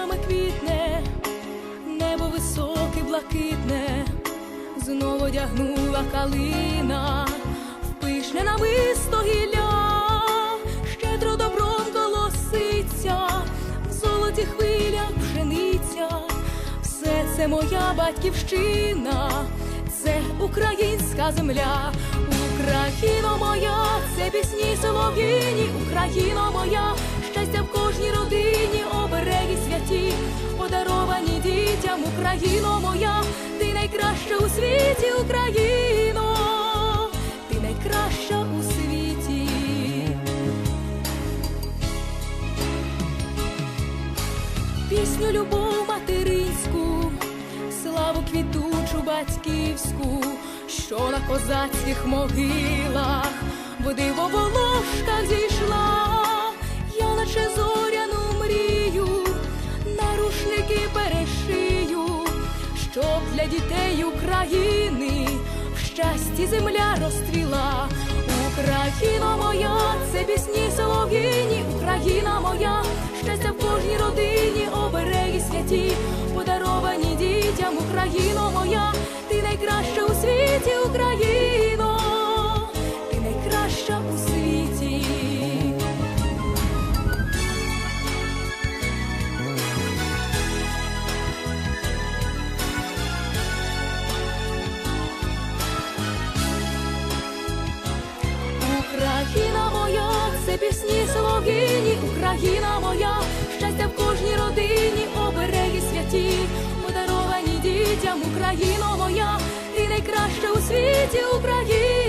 квітами квітне, небо високе, блакитне, знову одягнула калина, в пишне намисто гілля, щедро добром колоситься, в золоті хвилях пшениця, все це моя батьківщина, це українська земля, Україно моя, це пісні солов'їні, Україно моя, щастя в кожній родині, Україно моя, ти найкраща у світі, Україно, ти найкраща у світі. пісню любов материнську, славу квітучу батьківську, що на козацьких могилах в дивоволожках зійшла, для дітей України. В щасті земля розстріла. Україна моя, це пісні солов'їні, Україна моя, щастя в кожній родині, обереги святі, подаровані дітям, Україно пісні солов'їні, Україна моя, щастя в кожній родині, обереги святі, подаровані дітям, Україно моя, ти найкраща у світі, Україна.